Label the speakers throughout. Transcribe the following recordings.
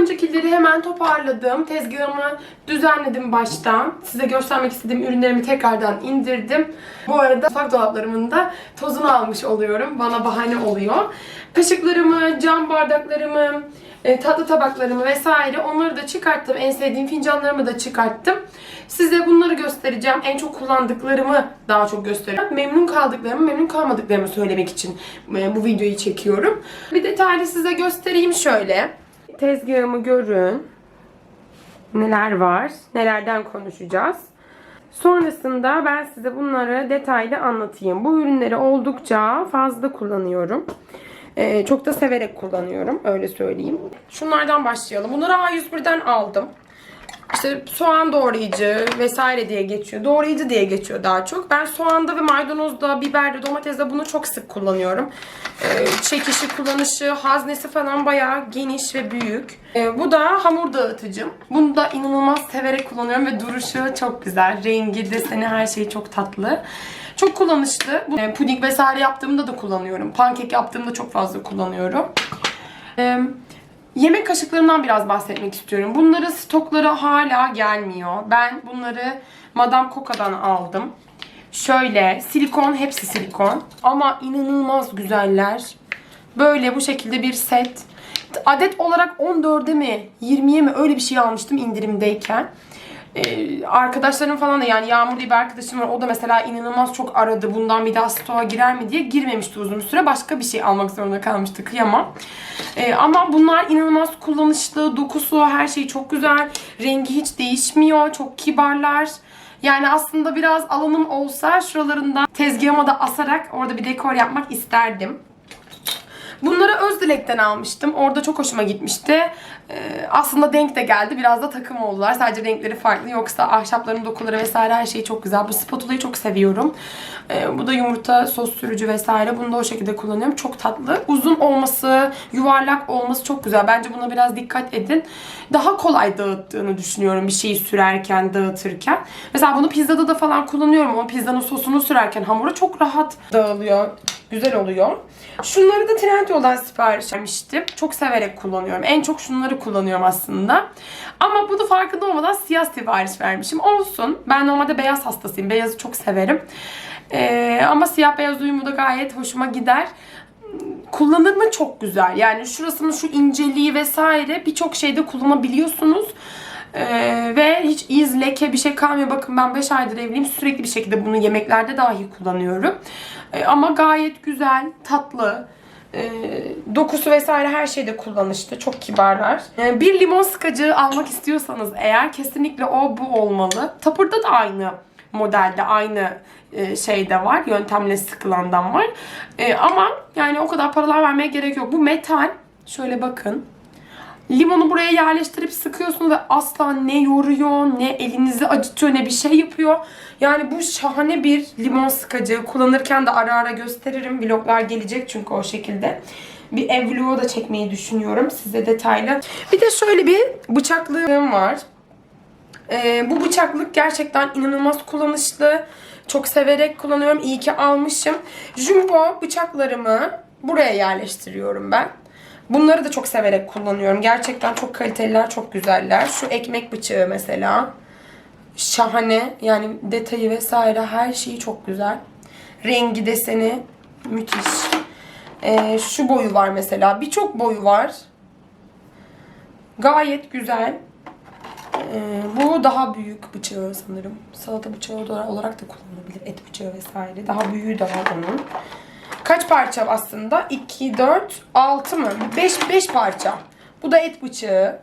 Speaker 1: öncekileri hemen toparladım. Tezgahımı düzenledim baştan. Size göstermek istediğim ürünlerimi tekrardan indirdim. Bu arada mutfak dolaplarımın da tozunu almış oluyorum. Bana bahane oluyor. Kaşıklarımı, cam bardaklarımı, e, tatlı tabaklarımı vesaire onları da çıkarttım. En sevdiğim fincanlarımı da çıkarttım. Size bunları göstereceğim. En çok kullandıklarımı daha çok göstereceğim. Memnun kaldıklarımı, memnun kalmadıklarımı söylemek için e, bu videoyu çekiyorum. Bir detaylı size göstereyim şöyle. Tezgahımı görün. Neler var, nelerden konuşacağız. Sonrasında ben size bunları detaylı anlatayım. Bu ürünleri oldukça fazla kullanıyorum. Ee, çok da severek kullanıyorum. Öyle söyleyeyim. Şunlardan başlayalım. Bunları A101'den aldım. İşte soğan doğrayıcı vesaire diye geçiyor. Doğrayıcı diye geçiyor daha çok. Ben soğanda ve maydanozda, biberde, domatesde bunu çok sık kullanıyorum. Ee, çekişi, kullanışı, haznesi falan bayağı geniş ve büyük. Ee, bu da hamur dağıtıcım. Bunu da inanılmaz severek kullanıyorum ve duruşu çok güzel. Rengi, deseni, her şeyi çok tatlı. Çok kullanışlı. Bu, e, puding vesaire yaptığımda da kullanıyorum. Pankek yaptığımda çok fazla kullanıyorum. Ee, Yemek kaşıklarından biraz bahsetmek istiyorum. Bunların stokları hala gelmiyor. Ben bunları Madame Coca'dan aldım. Şöyle silikon, hepsi silikon. Ama inanılmaz güzeller. Böyle bu şekilde bir set. Adet olarak 14'e mi 20'ye mi öyle bir şey almıştım indirimdeyken. Ee, arkadaşlarım falan da yani Yağmur diye bir arkadaşım var. O da mesela inanılmaz çok aradı. Bundan bir daha stoğa girer mi diye girmemişti uzun bir süre. Başka bir şey almak zorunda kalmıştı. Kıyamam. Ee, ama bunlar inanılmaz kullanışlı. Dokusu her şey çok güzel. Rengi hiç değişmiyor. Çok kibarlar. Yani aslında biraz alanım olsa şuralarından tezgahıma da asarak orada bir dekor yapmak isterdim. Bunları Özdilek'ten almıştım. Orada çok hoşuma gitmişti. Ee, aslında denk de geldi. Biraz da takım oldular. Sadece renkleri farklı. Yoksa ahşapların dokuları vesaire her şey çok güzel. Bu spatulayı çok seviyorum. Ee, bu da yumurta sos sürücü vesaire. Bunu da o şekilde kullanıyorum. Çok tatlı. Uzun olması, yuvarlak olması çok güzel. Bence buna biraz dikkat edin. Daha kolay dağıttığını düşünüyorum bir şeyi sürerken, dağıtırken. Mesela bunu pizzada da falan kullanıyorum. O pizzanın sosunu sürerken hamura çok rahat dağılıyor. Güzel oluyor. Şunları da Trendyol'dan sipariş vermiştim. Çok severek kullanıyorum. En çok şunları kullanıyorum aslında. Ama bunu farkında olmadan siyah sipariş vermişim. Olsun. Ben normalde beyaz hastasıyım. Beyazı çok severim. Ee, ama siyah beyaz uyumu da gayet hoşuma gider. Kullanır mı çok güzel. Yani şurasının şu inceliği vesaire birçok şeyde kullanabiliyorsunuz. Ee, ve hiç iz, leke bir şey kalmıyor. Bakın ben 5 aydır evliyim. Sürekli bir şekilde bunu yemeklerde dahi kullanıyorum. Ee, ama gayet güzel, tatlı. Ee, dokusu vesaire her şeyde kullanışlı. Çok kibarlar. Ee, bir limon sıkacı almak istiyorsanız eğer kesinlikle o bu olmalı. Tapırda da aynı modelde aynı e, şeyde var. Yöntemle sıkılandan var. E, ama yani o kadar paralar vermeye gerek yok. Bu metal. Şöyle bakın. Limonu buraya yerleştirip sıkıyorsunuz ve asla ne yoruyor, ne elinizi acıtıyor, ne bir şey yapıyor. Yani bu şahane bir limon sıkacı. Kullanırken de ara ara gösteririm. Vloglar gelecek çünkü o şekilde. Bir ev da çekmeyi düşünüyorum size detaylı. Bir de şöyle bir bıçaklığım var. Ee, bu bıçaklık gerçekten inanılmaz kullanışlı. Çok severek kullanıyorum. İyi ki almışım. Jumbo bıçaklarımı buraya yerleştiriyorum ben. Bunları da çok severek kullanıyorum. Gerçekten çok kaliteliler, çok güzeller. Şu ekmek bıçağı mesela. Şahane. Yani detayı vesaire her şeyi çok güzel. Rengi, deseni müthiş. Ee, şu boyu var mesela. Birçok boyu var. Gayet güzel. Ee, bu daha büyük bıçağı sanırım. Salata bıçağı olarak da kullanılabilir. Et bıçağı vesaire. Daha büyüğü de var onun. Kaç parça aslında? 2, 4, 6 mı? 5, 5 parça. Bu da et bıçağı.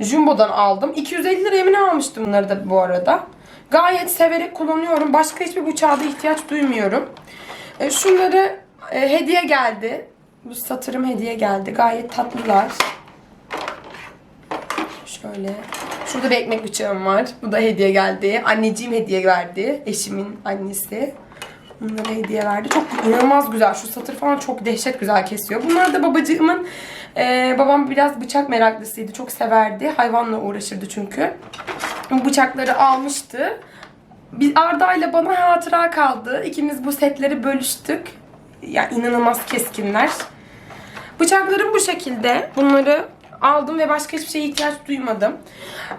Speaker 1: Jumbo'dan aldım. 250 liraya mı almıştım bunları da bu arada. Gayet severek kullanıyorum. Başka hiçbir bıçağa da ihtiyaç duymuyorum. E, şunları e, hediye geldi. Bu satırım hediye geldi. Gayet tatlılar. Şöyle. Şurada bir ekmek bıçağım var. Bu da hediye geldi. Anneciğim hediye verdi. Eşimin annesi. Bunlara hediye verdi. Çok inanılmaz güzel. Şu satır falan çok dehşet güzel kesiyor. Bunlar da babacığımın e, babam biraz bıçak meraklısıydı. Çok severdi. Hayvanla uğraşırdı çünkü. Bıçakları almıştı. Bir Arda ile bana hatıra kaldı. İkimiz bu setleri bölüştük. Ya inanılmaz keskinler. Bıçaklarım bu şekilde. Bunları aldım ve başka hiçbir şeye ihtiyaç duymadım.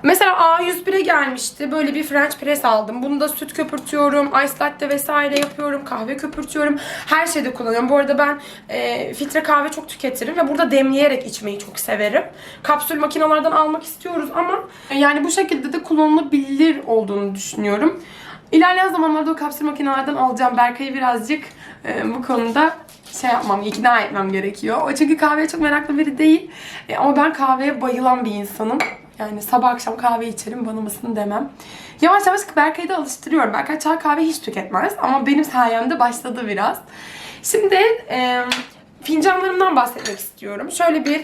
Speaker 1: Mesela A101'e gelmişti. Böyle bir French press aldım. Bunu da süt köpürtüyorum, ice latte vesaire yapıyorum, kahve köpürtüyorum. Her şeyde kullanıyorum. Bu arada ben e, filtre kahve çok tüketirim ve burada demleyerek içmeyi çok severim. Kapsül makinelerden almak istiyoruz ama yani bu şekilde de kullanılabilir olduğunu düşünüyorum. İlerleyen zamanlarda o kapsül makinelerden alacağım. Berkay'ı birazcık e, bu konuda şey yapmam, ikna etmem gerekiyor. O çünkü kahveye çok meraklı biri değil. E, ama ben kahveye bayılan bir insanım. Yani sabah akşam kahve içerim, bana demem. Yavaş yavaş Berkay'ı da alıştırıyorum. Berkay çay kahve hiç tüketmez ama benim sayemde başladı biraz. Şimdi e, fincanlarımdan bahsetmek istiyorum. Şöyle bir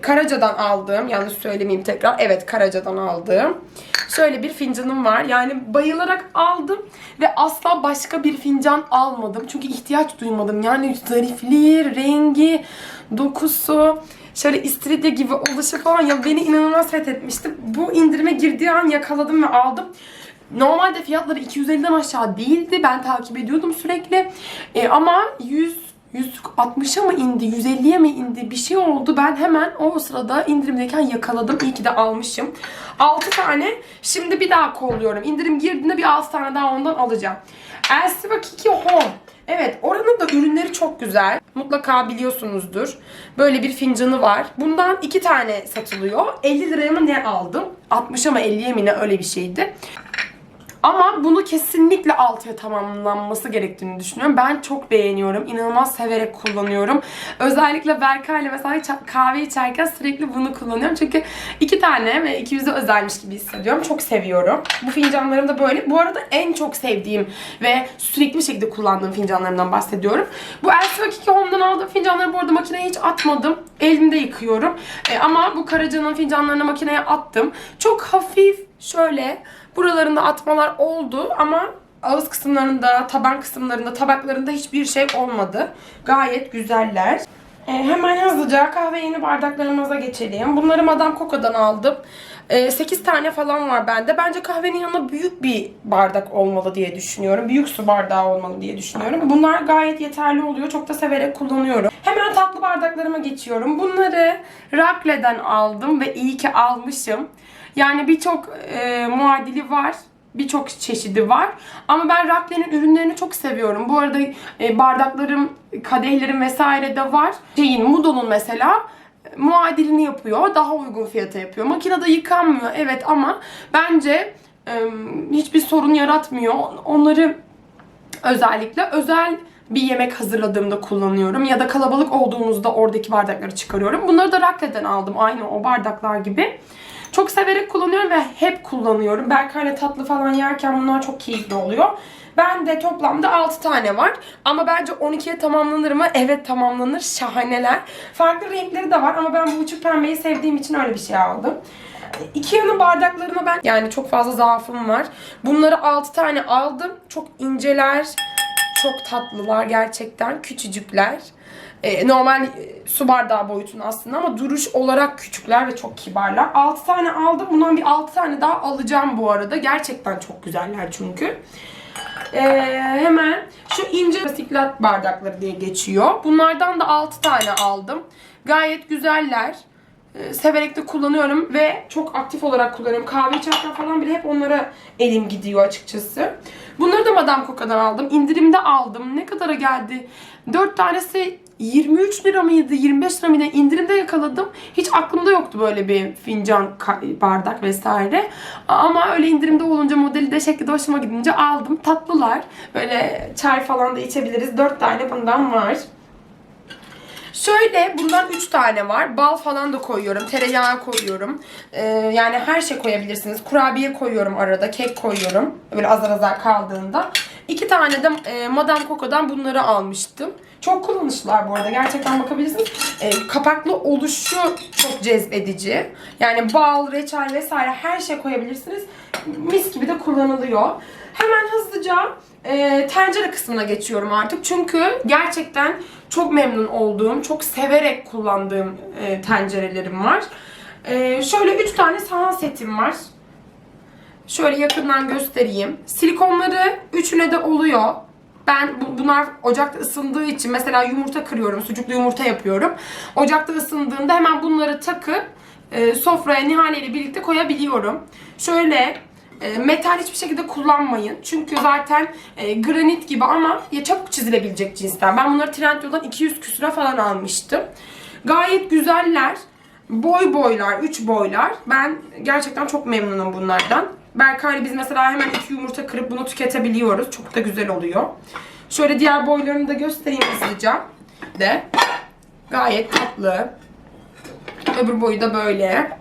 Speaker 1: Karaca'dan aldığım, yanlış söylemeyeyim tekrar. Evet Karaca'dan aldığım. Şöyle bir fincanım var. Yani bayılarak aldım ve asla başka bir fincan almadım. Çünkü ihtiyaç duymadım. Yani zarifliği, rengi, dokusu, şöyle istiridye gibi oluşu falan ya beni inanılmaz fethetmişti. Bu indirime girdiği an yakaladım ve aldım. Normalde fiyatları 250'den aşağı değildi. Ben takip ediyordum sürekli. E, ama 100 160'a mı indi, 150'ye mi indi bir şey oldu. Ben hemen o sırada indirimdeyken yakaladım. İyi ki de almışım. 6 tane. Şimdi bir daha kolluyorum. İndirim girdiğinde bir 6 tane daha ondan alacağım. Elsiva Kiki Home. Evet oranın da ürünleri çok güzel. Mutlaka biliyorsunuzdur. Böyle bir fincanı var. Bundan iki tane satılıyor. 50 liraya mı ne aldım? 60'a mı 50'ye mi ne öyle bir şeydi. Ama bunu kesinlikle altıya tamamlanması gerektiğini düşünüyorum. Ben çok beğeniyorum. İnanılmaz severek kullanıyorum. Özellikle Berkay'la mesela ça- kahve içerken sürekli bunu kullanıyorum. Çünkü iki tane ve ikimiz de özelmiş gibi hissediyorum. Çok seviyorum. Bu fincanlarım da böyle. Bu arada en çok sevdiğim ve sürekli bir şekilde kullandığım fincanlarımdan bahsediyorum. Bu Elsiva Kiki Home'dan aldığım fincanları bu arada makineye hiç atmadım. Elimde yıkıyorum. E, ama bu Karaca'nın fincanlarını makineye attım. Çok hafif şöyle buralarında atmalar oldu ama ağız kısımlarında, taban kısımlarında, tabaklarında hiçbir şey olmadı. Gayet güzeller. E, hemen hızlıca kahve yeni bardaklarımıza geçelim. Bunları Madame Coco'dan aldım. E, 8 tane falan var bende. Bence kahvenin yanına büyük bir bardak olmalı diye düşünüyorum. Büyük su bardağı olmalı diye düşünüyorum. Bunlar gayet yeterli oluyor. Çok da severek kullanıyorum. Hemen tatlı bardaklarıma geçiyorum. Bunları Rakle'den aldım ve iyi ki almışım. Yani birçok e, muadili var. Birçok çeşidi var. Ama ben Rakle'nin ürünlerini çok seviyorum. Bu arada e, bardaklarım, kadehlerim vesaire de var. Şeyin, Mudo'nun mesela muadilini yapıyor. Daha uygun fiyata yapıyor. Makinede yıkanmıyor evet ama bence e, hiçbir sorun yaratmıyor. Onları özellikle özel bir yemek hazırladığımda kullanıyorum. Ya da kalabalık olduğumuzda oradaki bardakları çıkarıyorum. Bunları da Rakle'den aldım. Aynı o bardaklar gibi. Çok severek kullanıyorum ve hep kullanıyorum. Berkay'la tatlı falan yerken bunlar çok keyifli oluyor. Ben de toplamda 6 tane var. Ama bence 12'ye tamamlanır mı? Evet tamamlanır. Şahaneler. Farklı renkleri de var ama ben bu uçuk pembeyi sevdiğim için öyle bir şey aldım. Ikea'nın bardaklarına ben yani çok fazla zaafım var. Bunları 6 tane aldım. Çok inceler. Çok tatlılar gerçekten. Küçücükler. Ee, normal e, su bardağı boyutunda aslında ama duruş olarak küçükler ve çok kibarlar. 6 tane aldım. Bundan bir 6 tane daha alacağım bu arada. Gerçekten çok güzeller çünkü. Ee, hemen şu ince siklat bardakları diye geçiyor. Bunlardan da 6 tane aldım. Gayet güzeller. Ee, severek de kullanıyorum ve çok aktif olarak kullanıyorum. Kahve içerken falan bile hep onlara elim gidiyor açıkçası. Bunları da Madame Coca'dan aldım. İndirimde aldım. Ne kadara geldi? 4 tanesi 23 lira mıydı, 25 lira mıydı indirimde yakaladım. Hiç aklımda yoktu böyle bir fincan, bardak vesaire. Ama öyle indirimde olunca modeli de şekli de hoşuma gidince aldım. Tatlılar. Böyle çay falan da içebiliriz. 4 tane bundan var. Şöyle bundan 3 tane var. Bal falan da koyuyorum. Tereyağı koyuyorum. Ee, yani her şey koyabilirsiniz. Kurabiye koyuyorum arada. Kek koyuyorum. Böyle azar azar kaldığında. 2 tane de e, Madame Coco'dan bunları almıştım. Çok kullanışlılar bu arada. Gerçekten bakabilirsiniz. E, kapaklı oluşu çok cezbedici. Yani bal, reçel vesaire her şey koyabilirsiniz. Mis gibi de kullanılıyor. Hemen hızlıca e, tencere kısmına geçiyorum artık. Çünkü gerçekten çok memnun olduğum, çok severek kullandığım e, tencerelerim var. E, şöyle 3 tane sahan setim var. Şöyle yakından göstereyim. Silikonları üçüne de oluyor. Ben bu- bunlar ocakta ısındığı için mesela yumurta kırıyorum, sucuklu yumurta yapıyorum. Ocakta ısındığında hemen bunları takıp e, sofraya Nihale ile birlikte koyabiliyorum. Şöyle e, metal hiçbir şekilde kullanmayın. Çünkü zaten e, granit gibi ama ya çabuk çizilebilecek cinsten. Ben bunları Trendyol'dan 200 küsüre falan almıştım. Gayet güzeller. Boy boylar, 3 boylar. Ben gerçekten çok memnunum bunlardan. Berkay'la biz mesela hemen iki yumurta kırıp bunu tüketebiliyoruz. Çok da güzel oluyor. Şöyle diğer boylarını da göstereyim hızlıca. De. Gayet tatlı. Öbür boyu da böyle.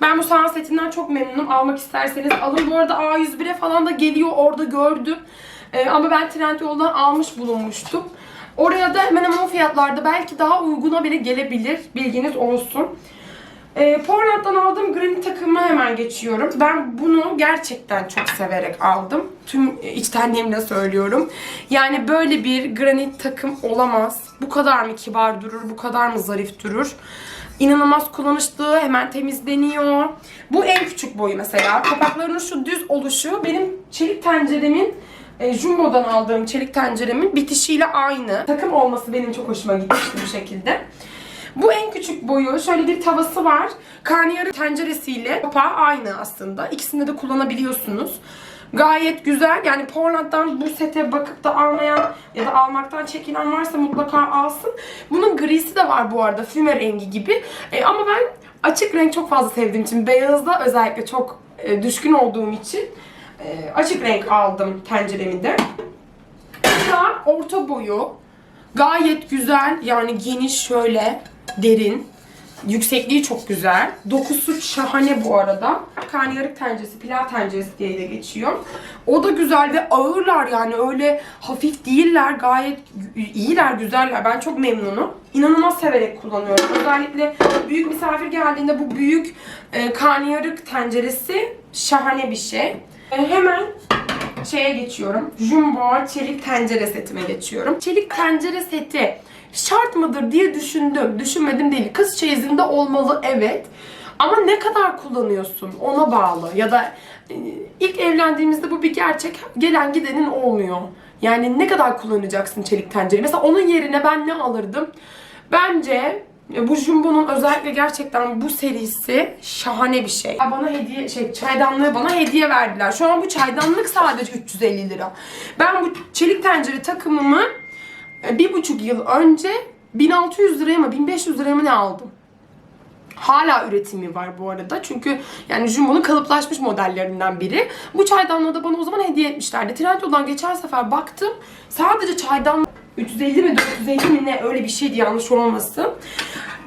Speaker 1: Ben bu sahan setinden çok memnunum. Almak isterseniz alın. Bu arada A101'e falan da geliyor. Orada gördüm. Ee, ama ben Trendyol'dan almış bulunmuştum. Oraya da hemen hemen o fiyatlarda belki daha uyguna bile gelebilir. Bilginiz olsun. E, Portland'dan aldığım granit takımı hemen geçiyorum. Ben bunu gerçekten çok severek aldım. Tüm içtenliğimle söylüyorum. Yani böyle bir granit takım olamaz. Bu kadar mı kibar durur, bu kadar mı zarif durur? İnanılmaz kullanışlı, hemen temizleniyor. Bu en küçük boyu mesela. Kapaklarının şu düz oluşu benim çelik tenceremin e, Jumbo'dan aldığım çelik tenceremin bitişiyle aynı. Takım olması benim çok hoşuma gitmişti bu şekilde. Bu en küçük boyu. Şöyle bir tavası var. Karnıyarık tenceresiyle kapağı aynı aslında. İkisinde de kullanabiliyorsunuz. Gayet güzel. Yani Portland'dan bu sete bakıp da almayan ya da almaktan çekinen varsa mutlaka alsın. Bunun grisi de var bu arada. Füme rengi gibi. E, ama ben açık renk çok fazla sevdiğim için beyazda özellikle çok e, düşkün olduğum için e, açık renk aldım tenceremi de. Orta boyu. Gayet güzel. Yani geniş şöyle derin. Yüksekliği çok güzel. Dokusu şahane bu arada. Karnıyarık tenceresi, pilav tenceresi diye de geçiyor. O da güzel ve ağırlar yani öyle hafif değiller. Gayet iyiler, güzeller. Ben çok memnunum. İnanılmaz severek kullanıyorum. Özellikle büyük misafir geldiğinde bu büyük e, karnıyarık tenceresi şahane bir şey. E, hemen şeye geçiyorum. Jumbo çelik tencere setime geçiyorum. Çelik tencere seti şart mıdır diye düşündüm. Düşünmedim değil. Kız çeyizinde olmalı evet. Ama ne kadar kullanıyorsun ona bağlı. Ya da e, ilk evlendiğimizde bu bir gerçek. Gelen gidenin olmuyor. Yani ne kadar kullanacaksın çelik tencereyi? Mesela onun yerine ben ne alırdım? Bence e, bu Jumbo'nun özellikle gerçekten bu serisi şahane bir şey. Bana hediye, şey çaydanlığı bana hediye verdiler. Şu an bu çaydanlık sadece 350 lira. Ben bu çelik tencere takımımı bir buçuk yıl önce 1600 liraya mı 1500 liraya mı ne aldım? Hala üretimi var bu arada. Çünkü yani Jumbo'nun kalıplaşmış modellerinden biri. Bu çaydanlığı da bana o zaman hediye etmişlerdi. Trendyol'dan geçen sefer baktım. Sadece çaydanlık 350 mi 450 mi ne öyle bir şeydi yanlış olmasın.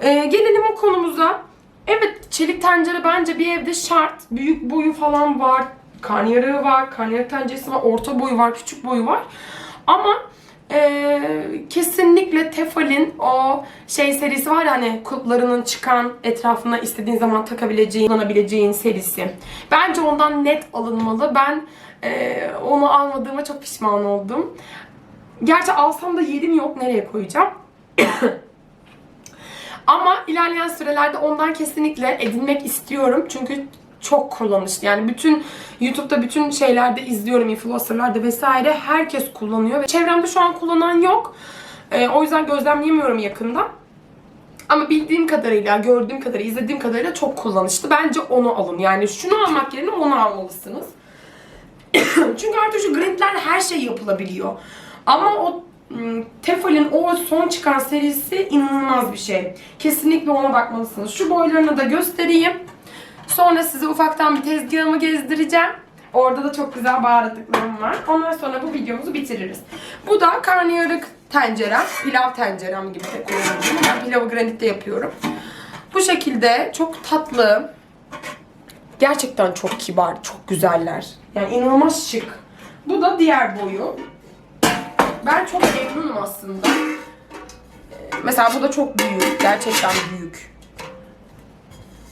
Speaker 1: Ee, gelelim o konumuza. Evet çelik tencere bence bir evde şart. Büyük boyu falan var. Karnıyarığı var. Karnıyarık tenceresi var. Orta boyu var. Küçük boyu var. Ama ee, kesinlikle Tefal'in o şey serisi var ya hani kulplarının çıkan etrafına istediğin zaman takabileceğin, kullanabileceğin serisi. Bence ondan net alınmalı. Ben e, onu almadığıma çok pişman oldum. Gerçi alsam da yerim yok. Nereye koyacağım? Ama ilerleyen sürelerde ondan kesinlikle edinmek istiyorum. Çünkü çok kullanışlı. Yani bütün YouTube'da bütün şeylerde izliyorum influencerlarda vesaire. Herkes kullanıyor ve çevremde şu an kullanan yok. Ee, o yüzden gözlemleyemiyorum yakında. Ama bildiğim kadarıyla, gördüğüm kadarıyla, izlediğim kadarıyla çok kullanışlı. Bence onu alın. Yani şunu almak yerine onu almalısınız. Çünkü artık şu gridler her şey yapılabiliyor. Ama o Tefal'in o son çıkan serisi inanılmaz bir şey. Kesinlikle ona bakmalısınız. Şu boylarını da göstereyim. Sonra size ufaktan bir tezgahımı gezdireceğim. Orada da çok güzel baharatlıklarım var. Ondan sonra bu videomuzu bitiririz. Bu da karnıyarık tencerem. Pilav tencerem gibi de kullanıyorum. Ben pilavı granitte yapıyorum. Bu şekilde çok tatlı. Gerçekten çok kibar, çok güzeller. Yani inanılmaz şık. Bu da diğer boyu. Ben çok memnunum aslında. Ee, Mesela bu da çok büyük. Gerçekten büyük.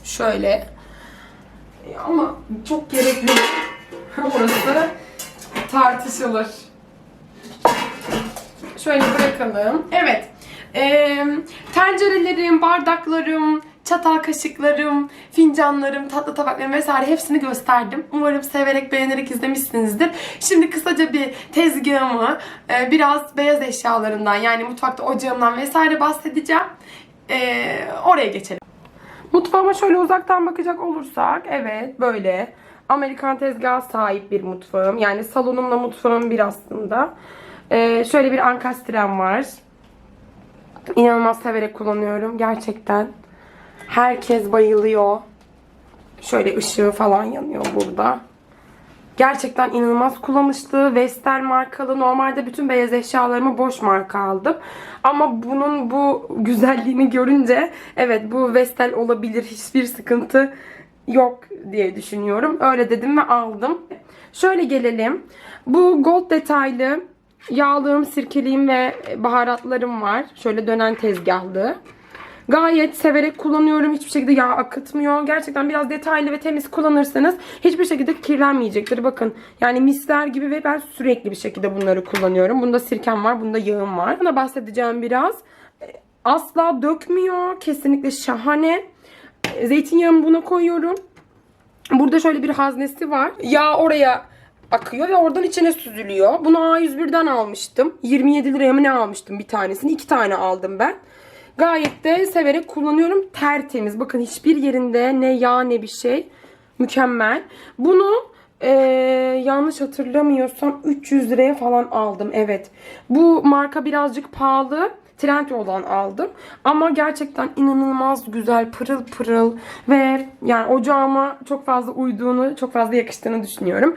Speaker 1: Şöyle. Ama çok gerekli. Orası tartışılır. Şöyle bırakalım. Evet. Ee, tencerelerim, bardaklarım, çatal kaşıklarım, fincanlarım, tatlı tabaklarım vesaire hepsini gösterdim. Umarım severek beğenerek izlemişsinizdir. Şimdi kısaca bir tezgahımı, biraz beyaz eşyalarından yani mutfakta ocağımdan vesaire bahsedeceğim. Ee, oraya geçelim. Mutfağıma şöyle uzaktan bakacak olursak evet böyle Amerikan tezgahı sahip bir mutfağım. Yani salonumla mutfağım bir aslında. Ee, şöyle bir ankastrem var. İnanılmaz severek kullanıyorum gerçekten. Herkes bayılıyor. Şöyle ışığı falan yanıyor burada. Gerçekten inanılmaz kullanışlı. Vestel markalı. Normalde bütün beyaz eşyalarımı boş marka aldım. Ama bunun bu güzelliğini görünce evet bu Vestel olabilir. Hiçbir sıkıntı yok diye düşünüyorum. Öyle dedim ve aldım. Şöyle gelelim. Bu gold detaylı yağlığım, sirkeliğim ve baharatlarım var. Şöyle dönen tezgahlı. Gayet severek kullanıyorum. Hiçbir şekilde yağ akıtmıyor. Gerçekten biraz detaylı ve temiz kullanırsanız hiçbir şekilde kirlenmeyecektir. Bakın yani misler gibi ve ben sürekli bir şekilde bunları kullanıyorum. Bunda sirkem var, bunda yağım var. Buna bahsedeceğim biraz. Asla dökmüyor. Kesinlikle şahane. Zeytinyağımı buna koyuyorum. Burada şöyle bir haznesi var. Yağ oraya akıyor ve oradan içine süzülüyor. Bunu A101'den almıştım. 27 liraya mı ne almıştım bir tanesini. iki tane aldım ben. Gayet de severek kullanıyorum. Tertemiz. Bakın hiçbir yerinde ne yağ ne bir şey. Mükemmel. Bunu eee, yanlış hatırlamıyorsam 300 liraya falan aldım. Evet. Bu marka birazcık pahalı. Trendyol'dan aldım. Ama gerçekten inanılmaz güzel, pırıl pırıl ve yani ocağıma çok fazla uyduğunu, çok fazla yakıştığını düşünüyorum.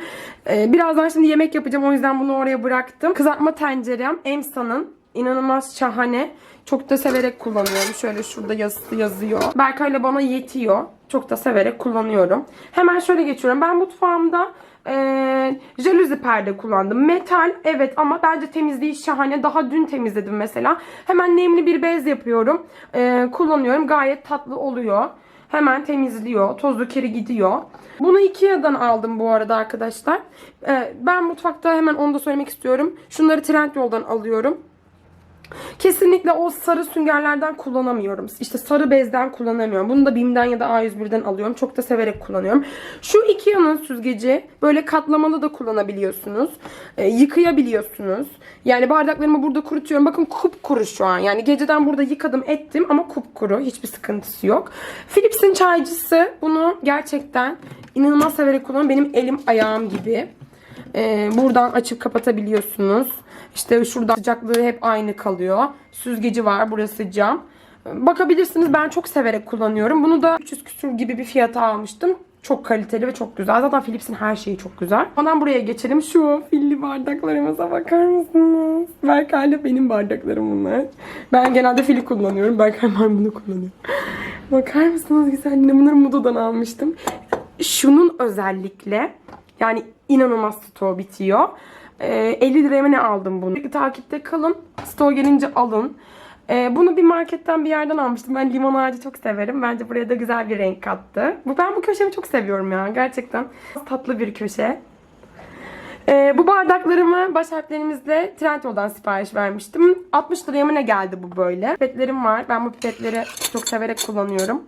Speaker 1: Ee, birazdan şimdi yemek yapacağım. O yüzden bunu oraya bıraktım. Kızartma tencerem Emsa'nın. inanılmaz şahane. Çok da severek kullanıyorum. Şöyle şurada yazısı yazıyor. Berkay'la bana yetiyor. Çok da severek kullanıyorum. Hemen şöyle geçiyorum. Ben mutfağımda ee, jaluzi perde kullandım. Metal evet ama bence temizliği şahane. Daha dün temizledim mesela. Hemen nemli bir bez yapıyorum. Ee, kullanıyorum. Gayet tatlı oluyor. Hemen temizliyor. Tozlu kiri gidiyor. Bunu Ikea'dan aldım bu arada arkadaşlar. Ee, ben mutfakta hemen onu da söylemek istiyorum. Şunları Trendyol'dan alıyorum. Kesinlikle o sarı süngerlerden kullanamıyorum. İşte sarı bezden kullanamıyorum. Bunu da BİM'den ya da A101'den alıyorum. Çok da severek kullanıyorum. Şu Ikea'nın süzgeci böyle katlamalı da kullanabiliyorsunuz. Ee, yıkayabiliyorsunuz. Yani bardaklarımı burada kurutuyorum. Bakın kupkuru şu an. Yani geceden burada yıkadım ettim ama kupkuru. Hiçbir sıkıntısı yok. Philips'in çaycısı. Bunu gerçekten inanılmaz severek kullanıyorum. Benim elim ayağım gibi. Ee, buradan açıp kapatabiliyorsunuz. İşte şurada sıcaklığı hep aynı kalıyor. Süzgeci var. Burası cam. Bakabilirsiniz. Ben çok severek kullanıyorum. Bunu da 300 küsur gibi bir fiyata almıştım. Çok kaliteli ve çok güzel. Zaten Philips'in her şeyi çok güzel. Ondan buraya geçelim. Şu filli bardaklarımıza bakar mısınız? Berkay'la benim bardaklarım bunlar. Ben genelde fili kullanıyorum. Berkay var bunu kullanıyor. bakar mısınız güzelliğine? Bunları Mudo'dan almıştım. Şunun özellikle yani inanılmaz stoğu bitiyor. Ee, 50 liraya ne aldım bunu? Takipte kalın. Stoğu gelince alın. Ee, bunu bir marketten bir yerden almıştım. Ben limon ağacı çok severim. Bence buraya da güzel bir renk kattı. Bu Ben bu köşemi çok seviyorum ya. Gerçekten tatlı bir köşe. Ee, bu bardaklarımı baş harflerimizle Trendyol'dan sipariş vermiştim. 60 liraya mı ne geldi bu böyle. Pipetlerim var. Ben bu pipetleri çok severek kullanıyorum.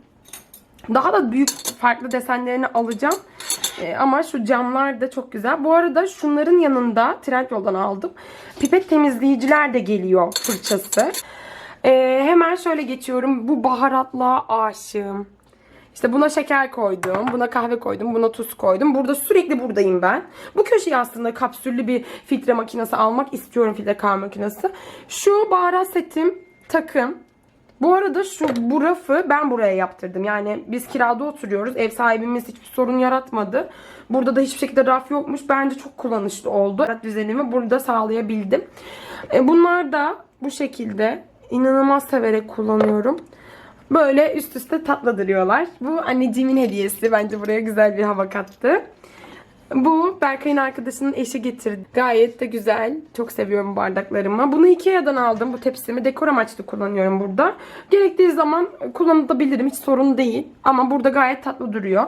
Speaker 1: Daha da büyük farklı desenlerini alacağım. Ee, ama şu camlar da çok güzel. Bu arada şunların yanında Trendyol'dan aldım. Pipet temizleyiciler de geliyor fırçası. Ee, hemen şöyle geçiyorum. Bu baharatla aşığım. İşte buna şeker koydum, buna kahve koydum, buna tuz koydum. Burada sürekli buradayım ben. Bu köşeye aslında kapsüllü bir filtre makinesi almak istiyorum filtre kahve makinesi. Şu baharat setim takım. Bu arada şu bu rafı ben buraya yaptırdım. Yani biz kirada oturuyoruz. Ev sahibimiz hiçbir sorun yaratmadı. Burada da hiçbir şekilde raf yokmuş. Bence çok kullanışlı oldu. Düzenimi burada sağlayabildim. E, bunlar da bu şekilde inanılmaz severek kullanıyorum. Böyle üst üste tatlı duruyorlar. Bu anneciğimin hediyesi. Bence buraya güzel bir hava kattı. Bu Berkay'ın arkadaşının eşi getirdi. Gayet de güzel. Çok seviyorum bardaklarımı. Bunu Ikea'dan aldım. Bu tepsimi dekor amaçlı kullanıyorum burada. Gerektiği zaman kullanabilirim. Hiç sorun değil. Ama burada gayet tatlı duruyor.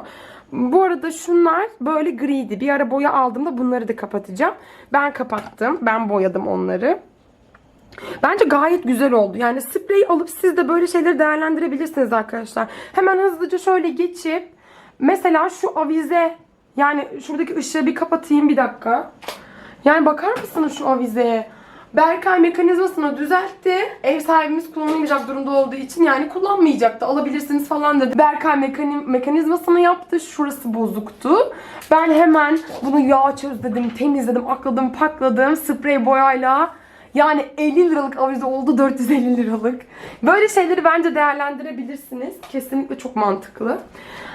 Speaker 1: Bu arada şunlar böyle griydi. Bir ara boya aldığımda bunları da kapatacağım. Ben kapattım. Ben boyadım onları. Bence gayet güzel oldu. Yani sprey alıp siz de böyle şeyleri değerlendirebilirsiniz arkadaşlar. Hemen hızlıca şöyle geçip mesela şu avize yani şuradaki ışığı bir kapatayım bir dakika. Yani bakar mısınız şu avizeye? Berkay mekanizmasını düzeltti. Ev sahibimiz kullanılmayacak durumda olduğu için yani kullanmayacaktı. Alabilirsiniz falan dedi. Berkay mekani- mekanizmasını yaptı. Şurası bozuktu. Ben hemen bunu yağ çözledim, temizledim, akladım, pakladım. Sprey boyayla yani 50 liralık avize oldu 450 liralık. Böyle şeyleri bence değerlendirebilirsiniz. Kesinlikle çok mantıklı.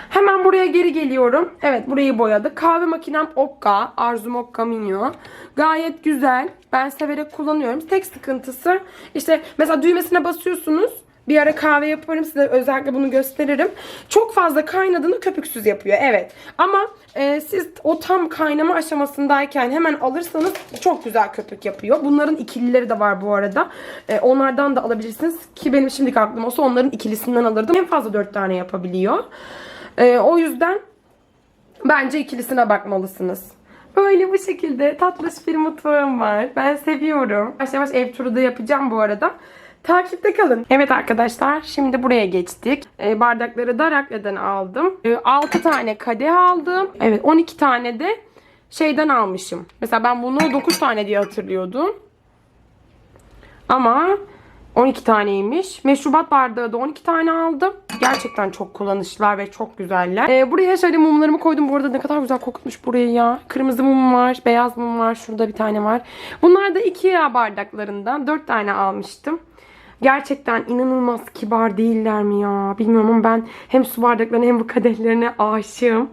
Speaker 1: Hemen buraya geri geliyorum. Evet burayı boyadık. Kahve makinem Okka. Arzum Okka Minio. Gayet güzel. Ben severek kullanıyorum. Tek sıkıntısı işte mesela düğmesine basıyorsunuz. Bir ara kahve yaparım size özellikle bunu gösteririm. Çok fazla kaynadığında köpüksüz yapıyor evet. Ama e, siz o tam kaynama aşamasındayken hemen alırsanız çok güzel köpük yapıyor. Bunların ikilileri de var bu arada. E, onlardan da alabilirsiniz ki benim şimdiki aklım olsa onların ikilisinden alırdım. En fazla 4 tane yapabiliyor. E, o yüzden bence ikilisine bakmalısınız. Böyle bu şekilde tatlış bir mutfağım var. Ben seviyorum. Yavaş yavaş ev turu da yapacağım bu arada. Takipte kalın. Evet arkadaşlar şimdi buraya geçtik. Ee, bardakları da Rakle'den aldım. Ee, 6 tane kadeh aldım. Evet 12 tane de şeyden almışım. Mesela ben bunu 9 tane diye hatırlıyordum. Ama 12 taneymiş. Meşrubat bardağı da 12 tane aldım. Gerçekten çok kullanışlılar ve çok güzeller. Ee, buraya şöyle mumlarımı koydum. Bu arada ne kadar güzel kokutmuş burayı ya. Kırmızı mum var, beyaz mum var. Şurada bir tane var. Bunlar da Ikea bardaklarından. 4 tane almıştım. Gerçekten inanılmaz kibar değiller mi ya? Bilmiyorum ama ben hem su bardaklarına hem bu kadehlerine aşığım.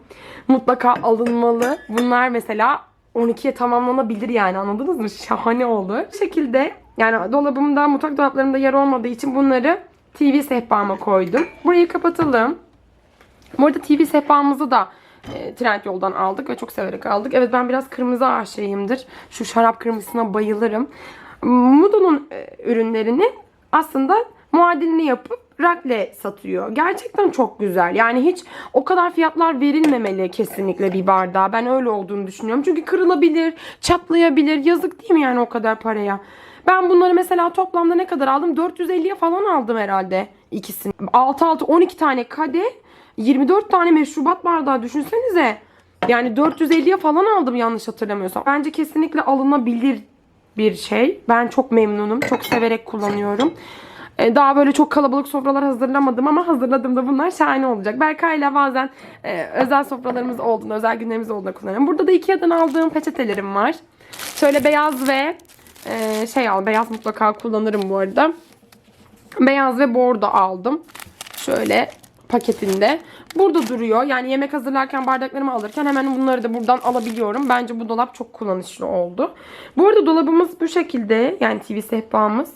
Speaker 1: Mutlaka alınmalı. Bunlar mesela 12'ye tamamlanabilir yani anladınız mı? Şahane oldu. Bu şekilde yani dolabımda, mutfak dolaplarımda yer olmadığı için bunları TV sehpama koydum. Burayı kapatalım. Bu arada TV sehpamızı da e, Trendyol'dan aldık ve çok severek aldık. Evet ben biraz kırmızı aşığıyımdır. Şu şarap kırmızısına bayılırım. Mudo'nun e, ürünlerini aslında muadilini yapıp rakle satıyor. Gerçekten çok güzel. Yani hiç o kadar fiyatlar verilmemeli kesinlikle bir bardağa. Ben öyle olduğunu düşünüyorum. Çünkü kırılabilir, çatlayabilir. Yazık değil mi yani o kadar paraya? Ben bunları mesela toplamda ne kadar aldım? 450'ye falan aldım herhalde ikisini. 6 6 12 tane kadeh, 24 tane meşrubat bardağı düşünsenize. Yani 450'ye falan aldım yanlış hatırlamıyorsam. Bence kesinlikle alınabilir bir şey. Ben çok memnunum. Çok severek kullanıyorum. Ee, Daha böyle çok kalabalık sofralar hazırlamadım ama hazırladığımda bunlar şahane olacak. Berkay'la bazen e, özel sofralarımız olduğunda, özel günlerimiz olduğunda kullanıyorum. Burada da Ikea'dan aldığım peçetelerim var. Şöyle beyaz ve e, şey al, beyaz mutlaka kullanırım bu arada. Beyaz ve bordo aldım. Şöyle paketinde. Burada duruyor. Yani yemek hazırlarken bardaklarımı alırken hemen bunları da buradan alabiliyorum. Bence bu dolap çok kullanışlı oldu. Bu arada dolabımız bu şekilde. Yani TV sehpamız.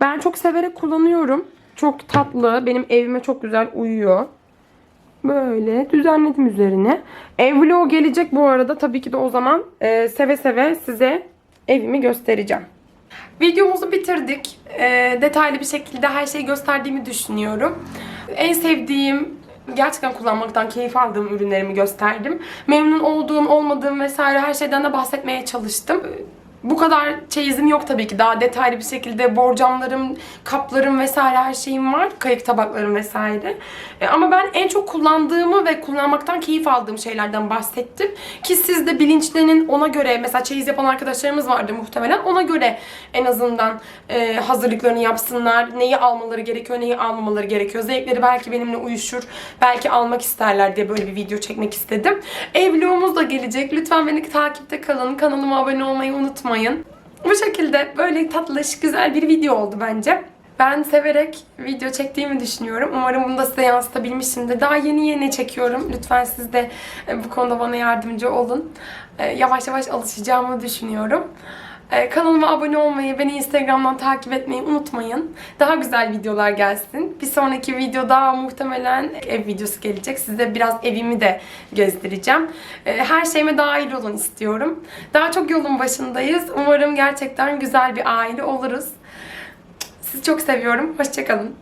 Speaker 1: Ben çok severek kullanıyorum. Çok tatlı. Benim evime çok güzel uyuyor. Böyle düzenledim üzerine. Ev vlog gelecek bu arada. Tabii ki de o zaman e, seve seve size evimi göstereceğim. Videomuzu bitirdik. E, detaylı bir şekilde her şeyi gösterdiğimi düşünüyorum. En sevdiğim, gerçekten kullanmaktan keyif aldığım ürünlerimi gösterdim. Memnun olduğum, olmadığım vesaire her şeyden de bahsetmeye çalıştım. Bu kadar çeyizim yok tabii ki. Daha detaylı bir şekilde borcamlarım, kaplarım vesaire her şeyim var. Kayık tabaklarım vesaire. E, ama ben en çok kullandığımı ve kullanmaktan keyif aldığım şeylerden bahsettim. Ki siz de bilinçlenin ona göre mesela çeyiz yapan arkadaşlarımız vardı muhtemelen. Ona göre en azından e, hazırlıklarını yapsınlar. Neyi almaları gerekiyor, neyi almamaları gerekiyor. Zevkleri belki benimle uyuşur. Belki almak isterler diye böyle bir video çekmek istedim. Ev vlogumuz da gelecek. Lütfen beni takipte kalın. Kanalıma abone olmayı unutmayın. Bu şekilde böyle tatlış, güzel bir video oldu bence. Ben severek video çektiğimi düşünüyorum. Umarım bunu da size yansıtabilmişimdir. Daha yeni yeni çekiyorum. Lütfen siz de e, bu konuda bana yardımcı olun. E, Yavaş yavaş alışacağımı düşünüyorum. E, Kanalıma abone olmayı, beni Instagram'dan takip etmeyi unutmayın. Daha güzel videolar gelsin. Bir sonraki videoda muhtemelen ev videosu gelecek. Size biraz evimi de gezdireceğim. E, Her şeyime dahil olun istiyorum. Daha çok yolun başındayız. Umarım gerçekten güzel bir aile oluruz. Sizi çok seviyorum. Hoşçakalın.